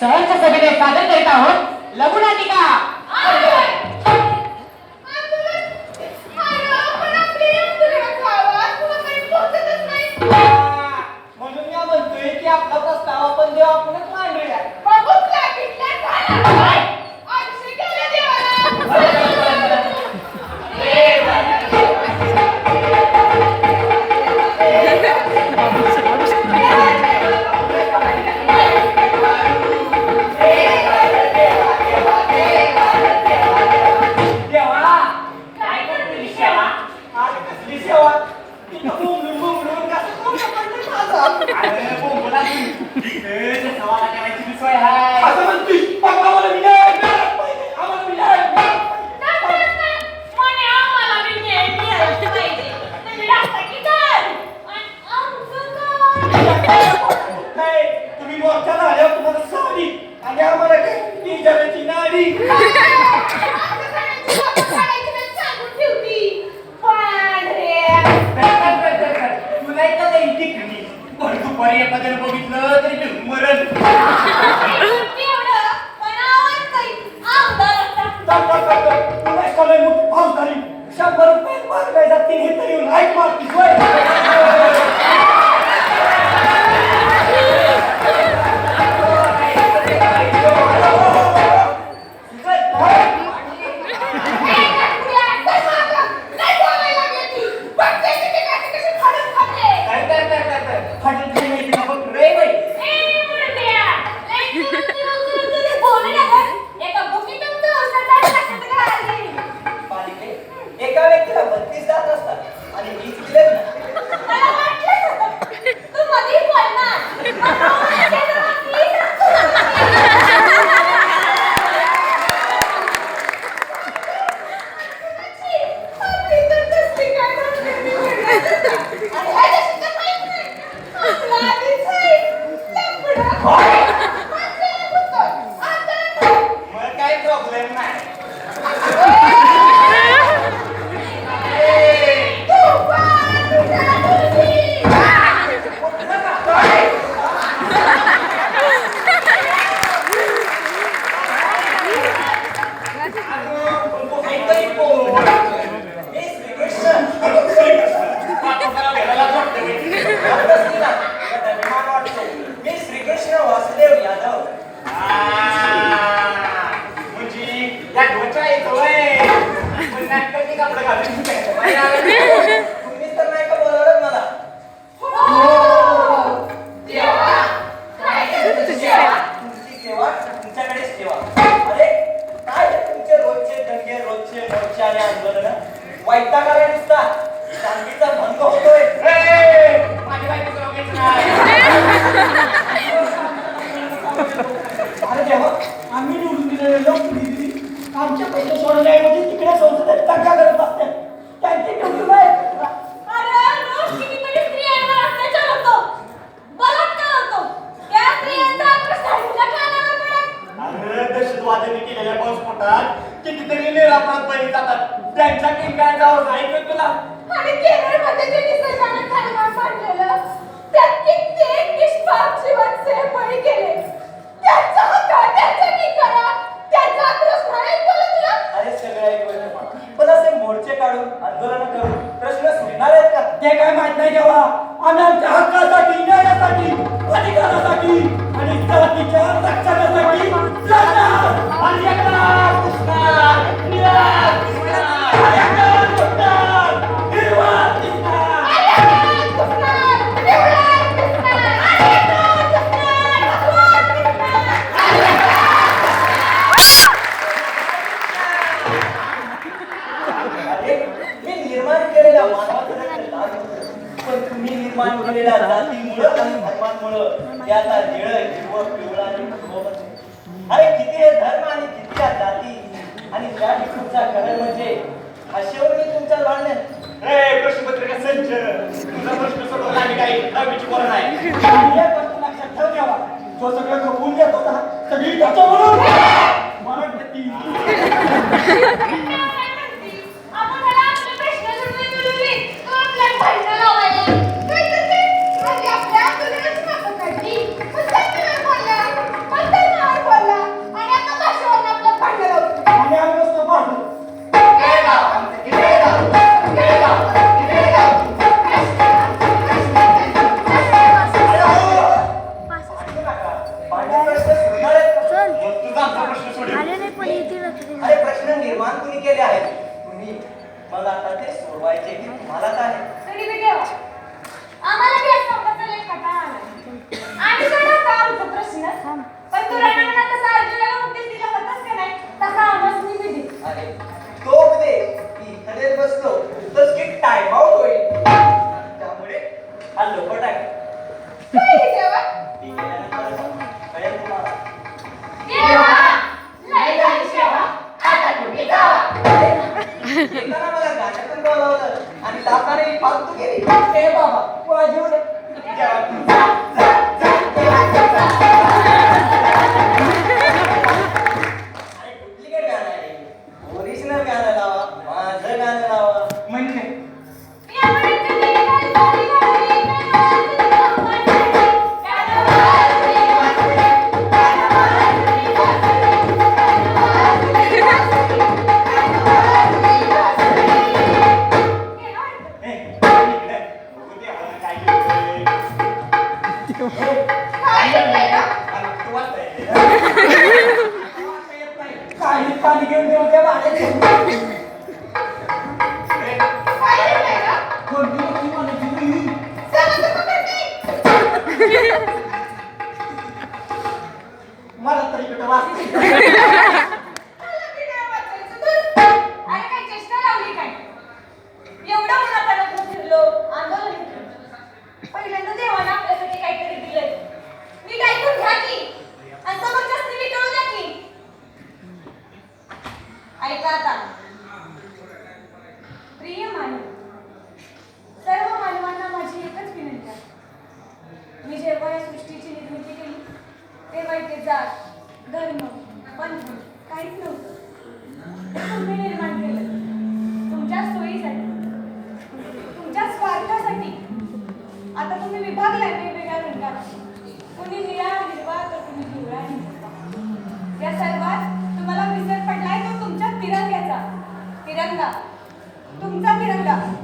सहर्ष सभेने सादर करीत आहोत. लघुनाटिका. บุ้มบุ้มบุ้มกันบุ้มกันไม่มาสอน रुपये मागवाय जातील हे तरी येऊन ऐक मारतीस Oh! बॉम्बस्फोटात कितीतरी निरापराध बळी जातात. त्यांच्या किंकाळ जावं ऐकत तुला? आणि केरळमध्ये जे निसर्गाने खानवान पाडलेलं त्यात कित्येक निष्पाप जीवाचे बळी गेले. त्यांचा हक्क त्यांचा निकारा त्यांचा ऐकलं तुला. अरे सगळं ऐकलं पण असे मोर्चे काढून आंदोलन करून प्रश्न सुटणार आहेत का? ते काय माहीत नाही जेव्हा. आम्ही आमच्या हक्कासाठी न्यायासाठी अधिकारासाठी आणि जातीच्या रक्षणासाठी तुम्ही निर्माण केलेल्या जातीमुळं आणि धर्मांमुळं त्याचा निळ हिरव पिवळा म्हणजे. अरे किती हे धर्म आणि किती या जाती? आणि त्याची तुमचा कारण म्हणजे हाशेवरणी तुमच्या लढण्यात संच. आणि काही. दहावीची बोलत घ्यावा जो सगळं झोपून घेत होता सगळी त्याच्यामुळं मरण घेतली मग आता ते सोडवायचे की तुम्हालाच आहे तरी बी देवा आम्हाला बी असं बदल कंटाळा आला. आणि सोडवता आमचा प्रश्न? पण तू रणांगणात तसा अर्जुनाला उपदेश दिला होतास का नाही? तसा आम्हाला मी बी दे अरे तो की इकडे बसलो तर की टाइम आउट होईल. त्यामुळे हा लोकट मी जेव्हा या सृष्टीची निर्मिती केली तेव्हा इथे जात धर्म पंथ काहीच नव्हतं. तुम्ही निर्माण केलं. तुमच्या सोयीसाठी तुमच्या स्वार्थासाठी. आता तुम्ही विभागलाय वेगवेगळ्या रंगात. कुणी निळा हिरवा तर कुणी पिवळा हिरवा. या सर्वात तुम्हाला विसर पडलाय तो तुमच्या तिरंग्याचा. तिरंगा. तुमचा तिरंगा.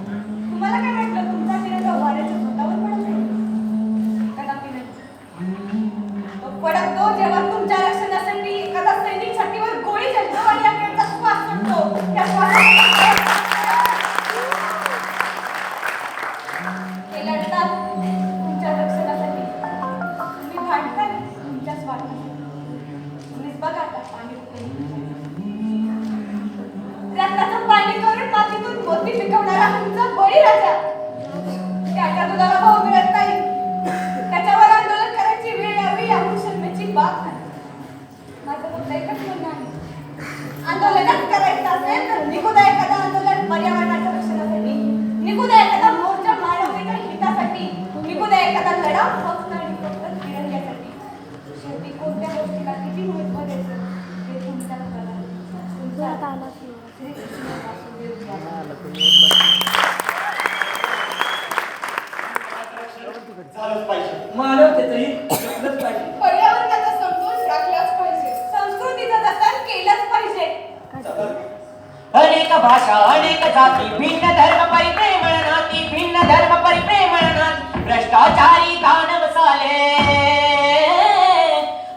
अनेक भाषा अनेक जाती भिन्न धर्म परिप्रेमळ नाती भिन्न धर्म परिप्रेमळ नाती. भ्रष्टाचारी दानव साले.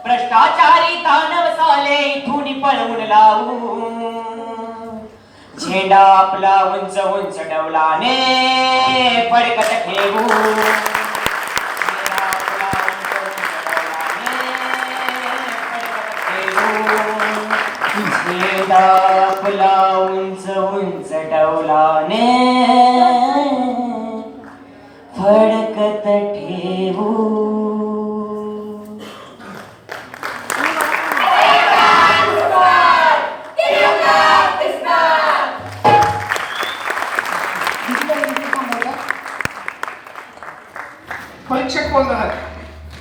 भ्रष्टाचारी दानव साले इथून पळवून लावू. झेंडा आपला उंच उंच डवलाने फडकत ठेवू. आपला उंच उंच डौलाने फडकत ठेवू.